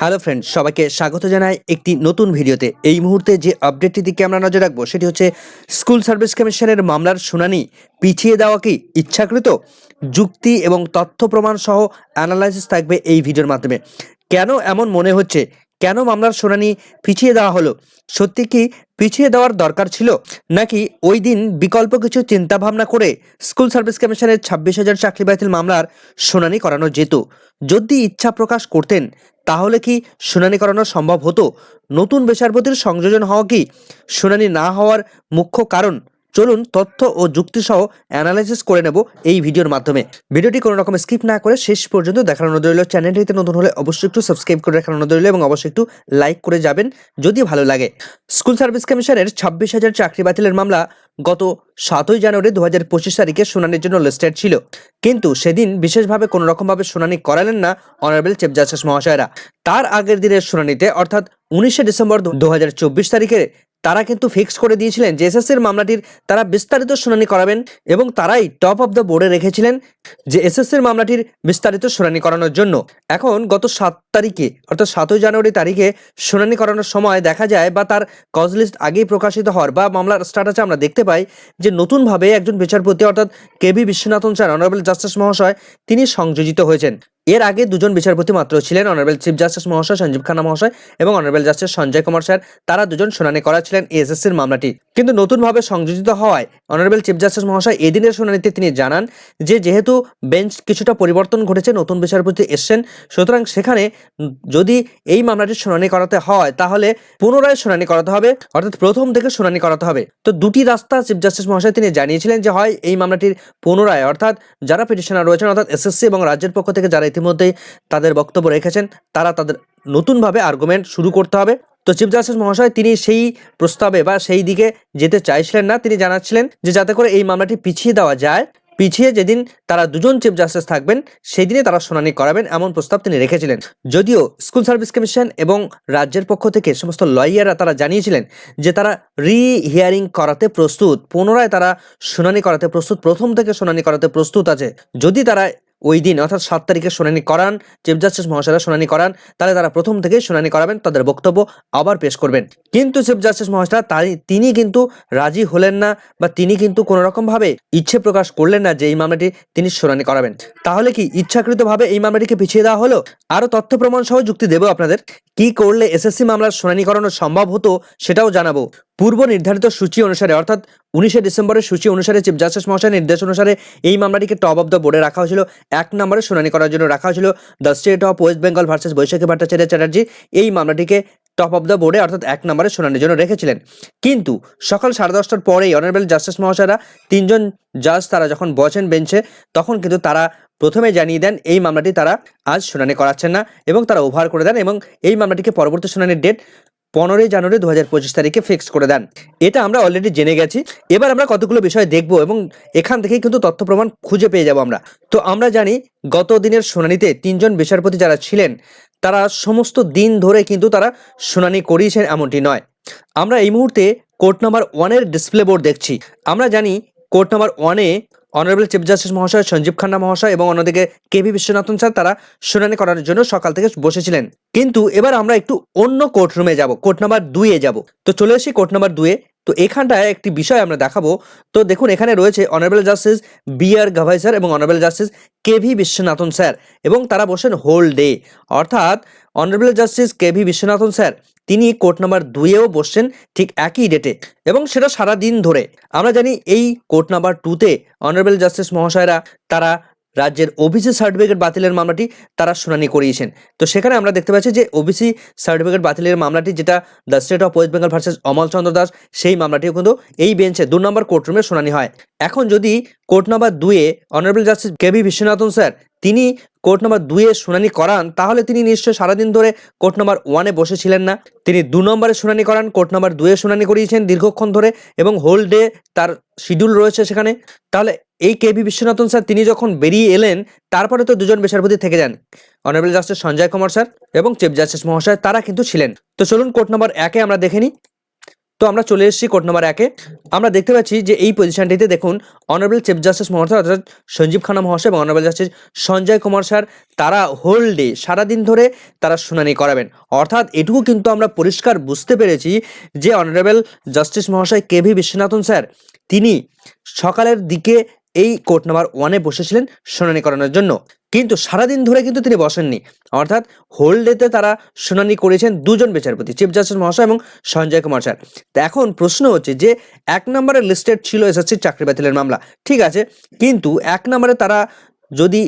Hello friend, সবাইকে স্বাগত জানাই একটি নতুন ভিডিওতে। এই মুহূর্তে যে আপডেটটি দিকে আমরা নজর রাখব, সেটি হচ্ছে স্কুল সার্ভিস কমিশনের মামলার শুনানি। পিছিয়ে দেওয়া কি ইচ্ছাকৃত? যুক্তি এবং তথ্য প্রমাণ সহ অ্যানালাইসিস থাকবে এই ভিডিওর মাধ্যমে। কেন এমন মনে হচ্ছে? কেন মামলার শুনানি পিছিয়ে দেওয়া হলো? সত্যি কি পিছিয়ে দেওয়ার দরকার ছিল? নাকি ওই দিন বিকল্প কিছু চিন্তা ভাবনা করে স্কুল সার্ভিস কমিশনের ছাব্বিশ হাজার চাকরি বাতিল মামলার শুনানি করানো যেত? যদি ইচ্ছা প্রকাশ করতেন, তাহলে কি শুনানি করানো সম্ভব হতো? নতুন বিচারপতির সংযোজন হওয়া কি শুনানি না হওয়ার মুখ্য কারণ? চলুন তথ্য ও যুক্তি সহ অ্যানালাইসিস করে নেব এই ভিডিওর মাধ্যমে। ভিডিওটি কোনো রকম স্কিপ না করে শেষ পর্যন্ত অনুরোধ রইল। চ্যানেলটিতে নতুন হলে অবশ্যই একটু সাবস্ক্রাইব করে অনুরোধ রইল এবং অবশ্যই একটু লাইক করে যাবেন যদি ভালো লাগে। স্কুল সার্ভিস কমিশনের ছাব্বিশ হাজার চাকরি বাতিলের মামলা গত সাতই জানুয়ারি দু হাজার পঁচিশ তারিখে শুনানির জন্য লিস্টেড ছিল। কিন্তু সেদিন বিশেষভাবে কোনো রকমভাবে শুনানি করালেন না অনারেবল চিফ জাস্টিস মহাশয়রা। তার আগের দিনের শুনানিতে, অর্থাৎ উনিশে ডিসেম্বর দু হাজার চব্বিশ তারিখে তারা কিন্তু ফিক্স করে দিয়েছিলেন যে এসএসসির মামলাটির তারা বিস্তারিত শুনানি করাবেন এবং তারাই টপ অফ দ্য বোর্ডে রেখেছিলেন যে এসএসসির মামলাটির বিস্তারিত শুনানি করানোর জন্য। এখন গত সাত তারিখে, অর্থাৎ সাতই জানুয়ারি তারিখে শুনানি করানোর সময় দেখা যায় বা তার কজ লিস্ট আগেই প্রকাশিত হওয়ার বা মামলার স্টাটাসে আমরা দেখতে পাই যে নতুনভাবে একজন বিচারপতি, অর্থাৎ K V Viswanathan sir honourable justice মহাশয়, তিনি সংযোজিত হয়েছেন। এর আগে দুজন বিচারপতি মাত্র ছিলেন অনারেবল চিফ জাস্টিস মহাশয় সঞ্জীব খান্না মহাশয় এবং honourable justice Sanjay Kumar sir. তারা দুজন শুনানি করাছিলেন এসএসসির মামলাটি। কিন্তু নতুনভাবে সংযোজিত হওয়ায় অনারেবল চিফ জাস্টিস মহাশয় এদিনের শুনানিতে তিনি জানান যে, যেহেতু বেঞ্চ কিছুটা পরিবর্তন ঘটেছে, নতুন বিচারপতি এসছেন, সুতরাং সেখানে যদি এই মামলাটির শুনানি করাতে হয়, তাহলে পুনরায় শুনানি করাতে হবে, অর্থাৎ প্রথম থেকে শুনানি করাতে হবে। তো দুটি রাস্তা চিফ জাস্টিস মহাশয় তিনি জানিয়েছিলেন যে, হয় এই মামলাটির পুনরায়, অর্থাৎ যারা পিটিশনার রয়েছেন, অর্থাৎ এসএসসি এবং রাজ্যের পক্ষ থেকে যারা ইতিমধ্যেই তাদের বক্তব্য রেখেছেন। তারা তাদের নতুনভাবে আর্গুমেন্ট শুরু করতে হবে। তো চিফ জাস্টিস মহাশয়, তিনি সেই প্রস্তাবে বা সেই দিকে যেতে চাইছিলেন না। তিনি জানাচ্ছিলেন যে, যাতে করে এই মামলাটি পিছিয়ে দেওয়া যায়, পিছিয়ে যেদিন তারা দুজন চিফ জাস্টিস থাকবেন সেই দিনে তারা শুনানি করাবেন। এমন প্রস্তাব তিনি রেখেছিলেন। যদিও স্কুল সার্ভিস কমিশন এবং রাজ্যের পক্ষ থেকে সমস্ত লয়াররা তারা জানিয়েছিলেন যে, তারা রি হিয়ারিং করাতে প্রস্তুত, পুনরায় তারা শুনানি করাতে প্রস্তুত, প্রথম থেকে শুনানি করাতে প্রস্তুত আছে। যদি তারা ওই দিন, অর্থাৎ সাত তারিখে শুনানি করান, চিফ জাস্টিস মহাশয়রা শুনানি করান, তাহলে তারা প্রথম থেকেই শুনানি করাবেন, তাদের বক্তব্য আবার পেশ করবেন। কিন্তু চিফ জাস্টিস মহাশয়রা, তাই তিনি কিন্তু রাজি হলেন না বা তিনি কিন্তু কোনো রকমভাবে ইচ্ছে প্রকাশ করলেন না যে এই মামলাটি তিনি শুনানি করাবেন। তাহলে কি ইচ্ছাকৃতভাবে এই মামলাটিকে পিছিয়ে দেওয়া হলো? আরও তথ্য প্রমাণ সহ যুক্তি দেবো আপনাদের। কি করলে এসএসসি মামলার শুনানি করানো সম্ভব হতো সেটাও জানাব। পূর্ব নির্ধারিত সূচি অনুসারে, অর্থাৎ উনিশে ডিসেম্বরের সূচি অনুসারে চিফ জাস্টিস মহাশয়ের নির্দেশ অনুসারে এই মামলাটিকে টপ অফ দ্য বোর্ডে রাখা হয়েছিল। এক নম্বরে শুনানি করার জন্য রাখা হয়েছিল the state of West Bengal versus Baishakhi Bhattacharya Chatterjee এই মামলাটিকে টপ অফ দ্য বোর্ডে অর্থাৎ এক নম্বরে শুনানির জন্য রেখেছিলেন। কিন্তু সকাল সাড়ে দশটার পরেই অনারেবল জাস্টিস মহাশয়রা, তিনজন জাজ তারা যখন বসেন বেঞ্চে তখন কিন্তু তারা প্রথমে জানিয়ে দেন এই মামলাটি তারা আজ শুনানি করাচ্ছেন না এবং তারা ওভার করে দেন এবং এই মামলাটিকে পরবর্তী শুনানির ডেট পনেরোই জানুয়ারি দু হাজার পঁচিশ তারিখে ফিক্স করে দেন। এটা আমরা অলরেডি জেনে গেছি। এবার আমরা কতগুলো বিষয় দেখব এবং এখান থেকেই কিন্তু তথ্য প্রমাণ খুঁজে পেয়ে যাব আমরা। তো আমরা জানি, গত দিনের শুনানিতে তিনজন বিচারপতি যারা ছিলেন, তারা সমস্ত দিন ধরে কিন্তু তারা শুনানি করিয়েছেন এমনটি নয়। আমরা এই মুহূর্তে কোর্ট নাম্বার ওয়ানের ডিসপ্লে বোর্ড দেখছি। আমরা জানি কোর্ট নাম্বার ওয়ানে অনারেবল চিফ জাস্টিস মহাশয় সঞ্জীব খান্না মহাশয় এবং অন্যদিকে কে ভি বিশ্বনাথন স্যার তারা শুনানি করার জন্য সকাল থেকে বসেছিলেন। কিন্তু এবার আমরা একটু অন্য কোর্ট রুমে যাব কোর্ট নাম্বার দুইয়ে যাব। তো চলে আসি কোর্ট নাম্বার দুয়ে তো এখানটায় একটি বিষয় আমরা দেখাবো। তো দেখুন, এখানে রয়েছে honourable justice B R Gavai sir এবং honourable justice K V Viswanathan sir এবং তারা বসেন হোল ডে অর্থাৎ honourable justice K V Viswanathan sir, তিনি কোর্ট নাম্বার দুইয়েও বসছেন ঠিক একই ডেটে এবং সেটা সারা দিন ধরে। আমরা জানি এই কোর্ট নাম্বার টুতে অনারেবল জাস্টিস মহাশয়রা, তারা রাজ্যের ওবিসি সার্টিফিকেট বাতিলের মামলাটি তারা শুনানি করিয়েছেন। তো সেখানে আমরা দেখতে পাচ্ছি যে ওবিসি সার্টিফিকেট বাতিলের মামলাটি যেটা the state of West Bengal versus Amal Chandra Das, সেই মামলাটিও কিন্তু এই বেঞ্চে দু নম্বর কোর্টরুমে শুনানি হয়। এখন যদি কোর্ট নাম্বার দুয়ে honourable justice K V Viswanathan sir, তিনি কোর্ট নম্বর দুয়ে শুনানি করান, তাহলে তিনি নিশ্চয়ই সারাদিন ধরে কোর্ট নাম্বার ওয়ানে বসেছিলেন না। তিনি দু নম্বরে শুনানি করান, কোর্ট নম্বর দুয়ে শুনানি করিয়েছেন দীর্ঘক্ষণ ধরে এবং হোল ডে তার শিডিউল রয়েছে সেখানে। তাহলে এই কে ভি বিশ্বনাথন স্যার, তিনি যখন বেরিয়ে এলেন, তারপরে তো দুজন বিচারপতি থেকে যান। Honourable justice Sanjay Kumar sir এবং চিফ জাস্টিস মহাশয়, তারা কিন্তু ছিলেন। তো চলুন কোর্ট নাম্বার একে আমরা দেখে নিই। তো আমরা চলে এসেছি কোর্ট নম্বর একে। আমরা দেখতে পাচ্ছি যে এই পজিশনটিতে দেখুন অনারেবল চিফ জাস্টিস মহাশয় অর্থাৎ সঞ্জীব খানা মহাশয় এবং honourable justice Sanjay Kumar sir, তারা হোল ডে সারাদিন ধরে তারা শুনানি করাবেন। অর্থাৎ এটুকু কিন্তু আমরা পরিষ্কার বুঝতে পেরেছি যে অনারেবল জাস্টিস মহাশয় কে ভি বিশ্বনাথন স্যার, তিনি সকালের দিকে এই কোর্ট নাম্বার ওয়ানে বসেছিলেন শুনানি করানোর জন্য। কিন্তু সারাদিন ধরে কিন্তু তিনি বসেননি। অর্থাৎ হোল ডেতে তারা শুনানি করেছেন দুজন বিচারপতি চিফ জাস্টিস মহাশয় এবং সঞ্জয় কুমার স্যার। তো এখন প্রশ্ন হচ্ছে যে, এক নম্বরের লিস্টেড ছিল এসএসসির চাকরি বাতিলের মামলা। ঠিক আছে, কিন্তু এক নম্বরে তারা যদি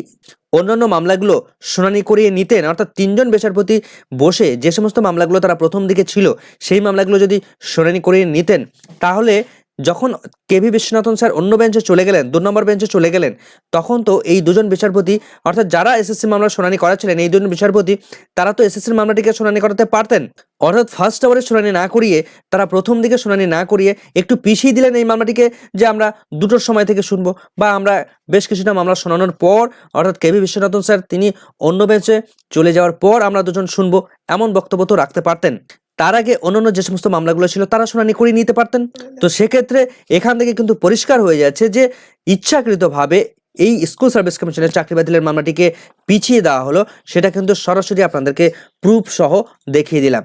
অন্যান্য মামলাগুলো শুনানি করিয়ে নিতেন, অর্থাৎ তিনজন বিচারপতি বসে যে সমস্ত মামলাগুলো তারা প্রথম দিকে ছিল, সেই মামলাগুলো যদি শুনানি করিয়ে নিতেন, তাহলে যখন কেভি বিশ্বনাথন স্যার অন্য বেঞ্চে চলে গেলেন, দু নম্বর বেঞ্চে চলে গেলেন, তখন তো এই দুজন বিচারপতি, অর্থাৎ যারা এসএসসি মামলা শুনানি করাচ্ছিলেন, এই দুজন বিচারপতি, তারা তো এসএসসির মামলাটিকে শুনানি করাতে পারতেন। অর্থাৎ ফার্স্ট আওয়ারে শুনানি না করিয়ে, তারা প্রথম দিকে শুনানি না করিয়ে একটু পিছিয়ে দিলেন এই মামলাটিকে যে আমরা দুটোর সময় থেকে শুনব বা আমরা বেশ কিছুটা মামলা শোনানোর পর, অর্থাৎ কেভি বিশ্বনাথন স্যার, তিনি অন্য বেঞ্চে চলে যাওয়ার পর আমরা দুজন শুনব, এমন বক্তব্য তো রাখতে পারতেন। তার আগে অন্যান্য যে সমস্ত মামলাগুলো ছিল, তারা শুনানি করে নিতে পারতেন। তো সেক্ষেত্রে এখান থেকে কিন্তু পরিষ্কার হয়ে যাচ্ছে যে ইচ্ছাকৃতভাবে এই স্কুল সার্ভিস কমিশনের চাকরি বাতিলের মামলাটিকে পিছিয়ে দেওয়া হলো, সেটা কিন্তু সরাসরি আপনাদেরকে প্রুফ সহ দেখিয়ে দিলাম।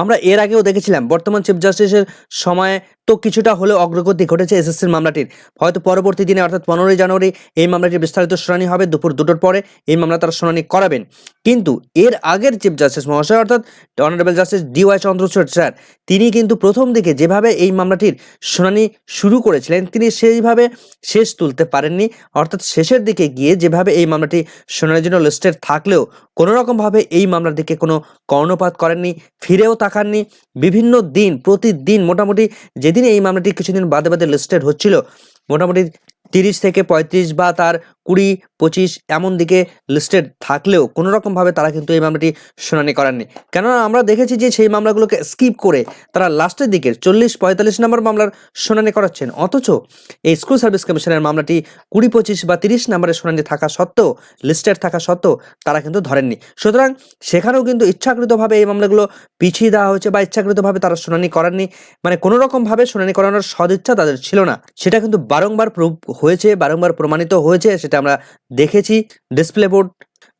আমরা এর আগেও দেখেছিলাম, বর্তমান চিফ জাস্টিসের সময়ে তো কিছুটা হলেও অগ্রগতি ঘটেছে এসএসসির মামলাটির। হয়তো পরবর্তী দিনে, অর্থাৎ পনেরোই জানুয়ারি, এই মামলাটির বিস্তারিত শুনানি হবে, দুপুর দুটোর পরে এই মামলা তারা শুনানি করাবেন। কিন্তু এর আগের চিফ জাস্টিস মহাশয়, অর্থাৎ honourable justice D Y Chandrachud sir, তিনি কিন্তু প্রথম দিকে যেভাবে এই মামলাটির শুনানি শুরু করেছিলেন, তিনি সেইভাবে শেষ তুলতে পারেননি। অর্থাৎ শেষের দিকে গিয়ে যেভাবে এই মামলাটি শুনানির জন্য লিস্টেড থাকলেও কোনো রকমভাবে এই মামলার দিকে কোনো কর্ণপাত করেননি, ফিরেও তাকাননি। বিভিন্ন দিন, প্রতিদিন মোটামুটি যেদিন এই মামলাটি কিছুদিন বাদে বাদে লিস্টেড হচ্ছিল, মোটামুটি তিরিশ থেকে পঁয়ত্রিশ বা তার কুড়ি, পঁচিশ এমন দিকে লিস্টেড থাকলেও কোনো রকমভাবে তারা কিন্তু এই মামলাটি শুনানি করাননি। কেননা আমরা দেখেছি যে সেই মামলাগুলোকে স্কিপ করে তারা লাস্টের দিকের চল্লিশ, পঁয়তাল্লিশ নম্বর মামলার শুনানি করাচ্ছেন। অথচ এই স্কুল সার্ভিস কমিশনের মামলাটি কুড়ি, পঁচিশ বা তিরিশ নম্বরের শুনানি থাকা সত্ত্বেও লিস্টেড থাকা সত্ত্বেও তারা কিন্তু ধরেননি। সুতরাং সেখানেও কিন্তু ইচ্ছাকৃতভাবে এই মামলাগুলো পিছিয়ে দেওয়া হয়েছে বা ইচ্ছাকৃতভাবে তারা শুনানি করাননি। মানে কোনো রকমভাবে শুনানি করানোর সদিচ্ছা তাদের ছিল না। সেটা কিন্তু বারংবার হয়েছে, বারংবার প্রমাণিত হয়েছে, সেটা আমরা দেখেছি ডিসপ্লে বোর্ড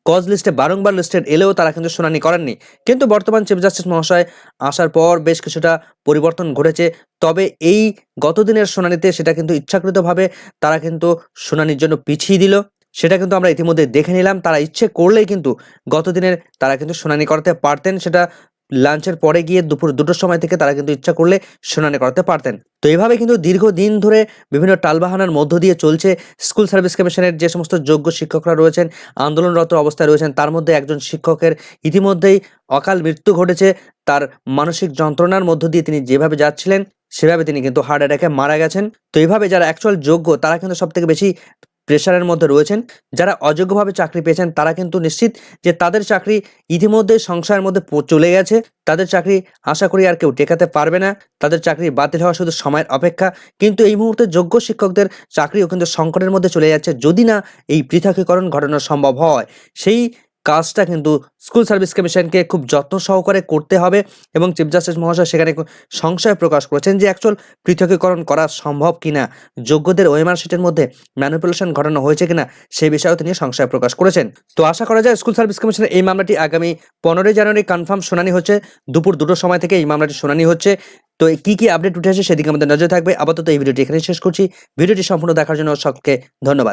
কজ লিস্টে বারংবার লিস্টেড এলেও তারা কিন্তু শুনানি করেননি। কিন্তু বর্তমান চিফ জাস্টিস মহাশয় আসার পর বেশ কিছুটা পরিবর্তন ঘটেছে। তবে এই গতদিনের শুনানিতে সেটা কিন্তু ইচ্ছাকৃতভাবে তারা কিন্তু শুনানির জন্য পিছিয়ে দিল। সেটা কিন্তু আমরা ইতিমধ্যে দেখে নিলাম। তারা ইচ্ছে করলেই কিন্তু গতদিনের তারা কিন্তু শুনানি করাতে পারতেন। সেটা লাঞ্চের পরে গিয়ে দুপুর দুটোর সময় থেকে তারা কিন্তু ইচ্ছা করলে শুনানি করাতে পারতেন। তো এইভাবে কিন্তু দীর্ঘদিন ধরে বিভিন্ন টালবাহানার মধ্য দিয়ে চলছে স্কুল সার্ভিস কমিশনের যে সমস্ত যোগ্য শিক্ষকরা রয়েছেন, আন্দোলনরত অবস্থায় রয়েছেন, তার মধ্যে একজন শিক্ষকের ইতিমধ্যেই অকাল মৃত্যু ঘটেছে। তার মানসিক যন্ত্রণার মধ্য দিয়ে তিনি যেভাবে যাচ্ছিলেন, সেভাবে তিনি কিন্তু হার্ট অ্যাটাকে মারা গেছেন। তো এইভাবে যারা অ্যাকচুয়াল যোগ্য, তারা কিন্তু সব থেকে বেশি প্রেশারের মধ্যে রয়েছেন। যারা অযোগ্যভাবে চাকরি পেয়েছেন, তারা কিন্তু নিশ্চিত যে তাদের চাকরি ইতিমধ্যে সংসারের মধ্যে চলে গেছে। তাদের চাকরি আশা করি আর কেউ টেকাতে পারবে না। তাদের চাকরি বাতিল হওয়া শুধু সময়ের অপেক্ষা। কিন্তু এই মুহূর্তে যোগ্য শিক্ষকদের চাকরিও কিন্তু সংকটের মধ্যে চলে যাচ্ছে। যদি না এই পৃথকীকরণ ঘটানো সম্ভব হয়, সেই কাজটা কিন্তু স্কুল সার্ভিস কমিশনকে খুব যত্ন সহকারে করতে হবে এবং চিফ জাস্টিস মহাশয় সেখানে সংশয় প্রকাশ করেছেন যে অ্যাকচুয়াল পৃথকীকরণ করা সম্ভব কিনা, যোগ্যদের ওএমআর শিটের মধ্যে ম্যানিপুলেশন ঘটানো হয়েছে কিনা সেই বিষয়েও তিনি সংশয় প্রকাশ করেছেন। তো আশা করা যায় স্কুল সার্ভিস কমিশনের এই মামলাটি আগামী পনেরোই জানুয়ারি কনফার্ম শুনানি হচ্ছে, দুপুর দুটোর সময় থেকে এই মামলাটি শুনানি হচ্ছে। তো কি কি আপডেট উঠে আসে সেদিকে আমাদের নজর থাকবে। আপাতত এই ভিডিওটি এখানে শেষ করছি। ভিডিওটি সম্পূর্ণ দেখার জন্য সকলকে ধন্যবাদ।